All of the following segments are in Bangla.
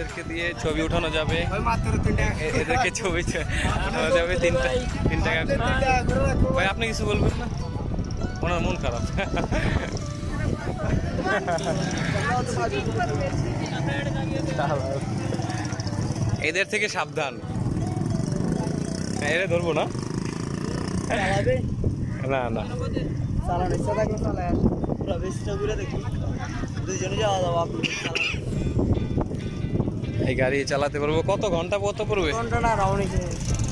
এদেরকে দিয়ে ছবি উঠানো যাবে। এদেরকে ছবি উঠানো যাবে তিনটা তিন টাকা। ভাই আপনি কিছু বলবেন না? ওনার মন খারাপ। এদের থেকে সাবধান। হ্যাঁ, এদের ধরবো না? না না। চালানো ইচ্ছা থাকলে চালায় আসো ঘুরে দেখি। দুইজনে যাওয়া যাব আপনি এই গাড়ি চালাতে পারব। কত ঘণ্টা কত পড়বে? ঘণ্টা না রাউন্ড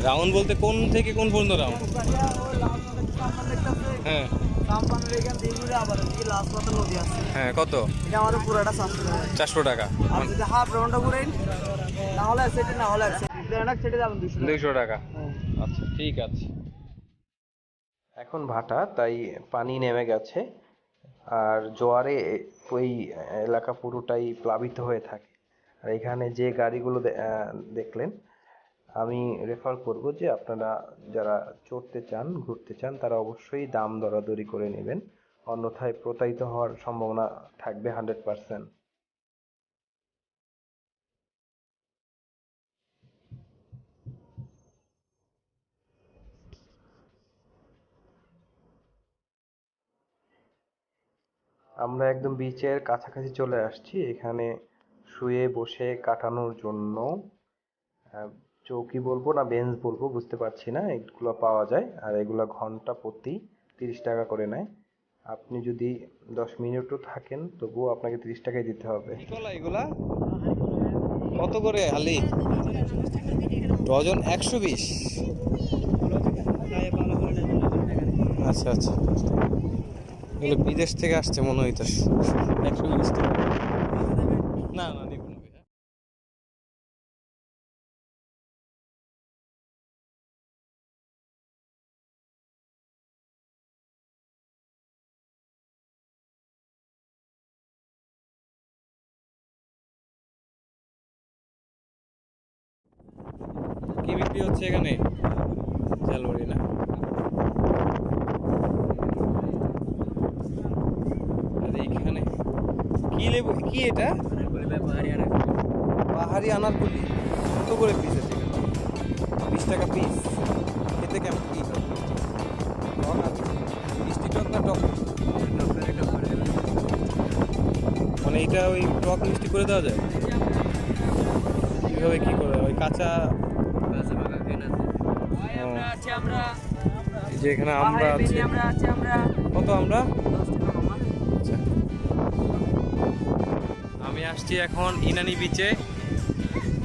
রাউন্ড বলতে কোন থেকে কোন পর্যন্ত রাউন্ড হ্যাঁ। হ্যাঁ কত? এটা পুরোটা চারশো টাকা দুইশো টাকা। হ্যাঁ। আচ্ছা ঠিক আছে। এখন ভাটা তাই পানি নেমে গেছে। আর জোয়ারে ওই এলাকা পুরোটাই প্লাবিত হয়ে থাকে। আর এখানে যে গাড়িগুলো দেখলেন, আমি রেফার করব যে আপনারা যারা চড়তে চান, ঘুরতে চান, তারা অবশ্যই দাম দরাদরি করে নেবেন। অন্যথায় প্রতারিত হওয়ার সম্ভাবনা থাকবে হান্ড্রেড পার্সেন্ট আমরা একদম বিচের কাছাকাছি চলে আসছি। এখানে শুয়ে বসে কাটানোর জন্য চৌকি বলব না, বেঞ্চ বলব, বুঝতে পারছি না, এগুলো পাওয়া যায়। আর এগুলো ঘণ্টা প্রতি তিরিশ টাকা করে নেয়। আপনি যদি দশ মিনিটও থাকেন, তবুও আপনাকে তিরিশ টাকাই দিতে হবে। এগুলা? কত করে হালি? ডজন একশো বিশ। আচ্ছা আচ্ছা। এগুলো বিদেশ থেকে আসছে মনে হইতেছে। একশো বিশ টাকা। কি হচ্ছে এখানে। ঝালমুড়ি না। আর এইখানে। কি লেবু কি এটা? পাহাড়ি আনারকুলি। কত করে পিস আছে বিশ টাকা পিস খেতে কেমন? কি টক মিষ্টি টক না টক? মানে এটা ওই টক মিষ্টি করে দেওয়া যায়? কীভাবে কি করে ওই কাঁচা যে এখানে আমরা আছে। আমরা আছে আমরা কত আমরা? আচ্ছা। আমি আসছি এখন ইনানি বিচে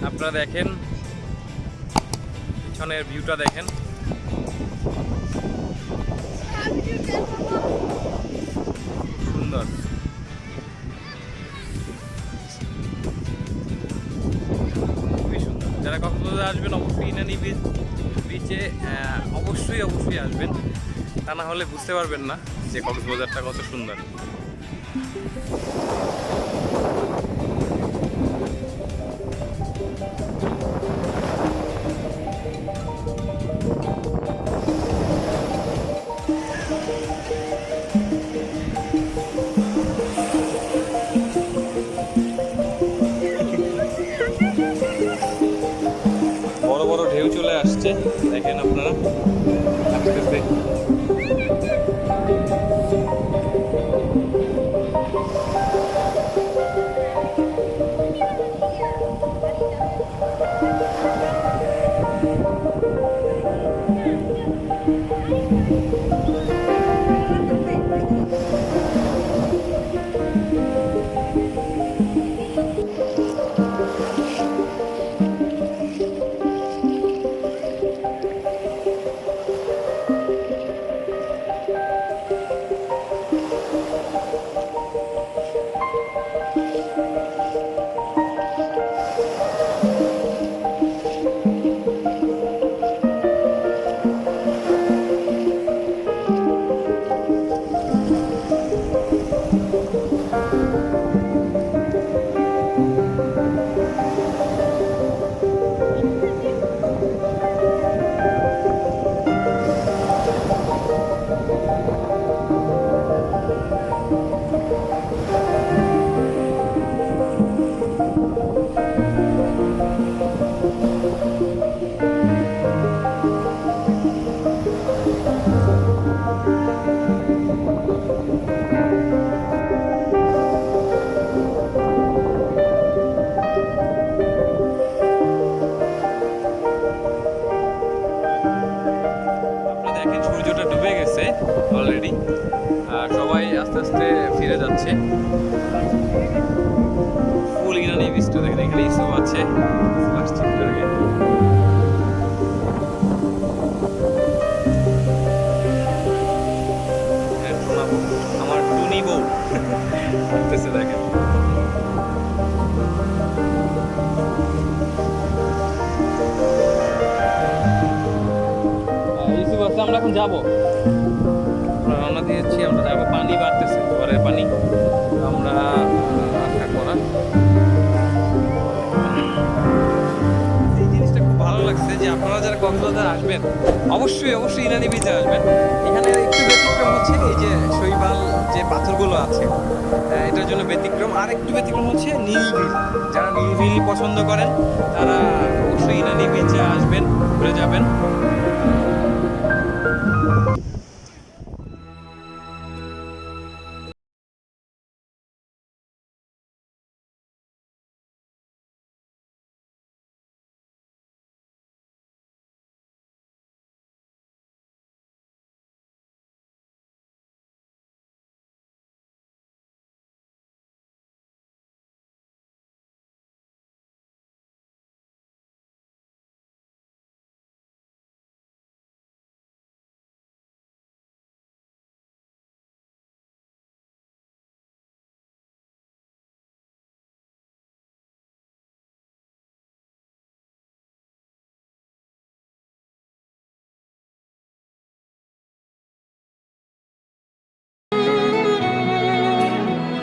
আপনারা দেখেন পিছনের ভিউটা দেখেন। সুন্দর। খুবই সুন্দর। যারা কক্সবাজার আসবেন ইনানি বিচ বিচে অবশ্যই অবশ্যই আসবেন। তা না হলে বুঝতে পারবেন না যে কক্সবাজারটা কত সুন্দর। আস্তে আস্তে ফিরে যাচ্ছে। ফুল ইরানি বীজটা দেখেন এখানে ইসু আছে। আসছে একটু আগে। এখানে টুনা বউ, আমার আমরা এখন যাব। রওনা দিয়েছি, আমরা যাব পানি বাড়তেছে, ঘরের পানি। আমরা আশা করা। এই জিনিসটা খুব ভালো লাগছে যে আপনারা যারা কক্সবাজার আসবেন, অবশ্যই অবশ্যই ইরানি বিচে আসবেন। এখানে একটু ব্যতিক্রম হচ্ছে, এই যে শৈবাল যে পাথরগুলো আছে এটার জন্য ব্যতিক্রম। আর একটু ব্যতিক্রম হচ্ছে নীলগিরি যারা নীলগিরি পছন্দ করেন, তারা অবশ্যই ইরানি বিচে আসবেন, ঘুরে যাবেন।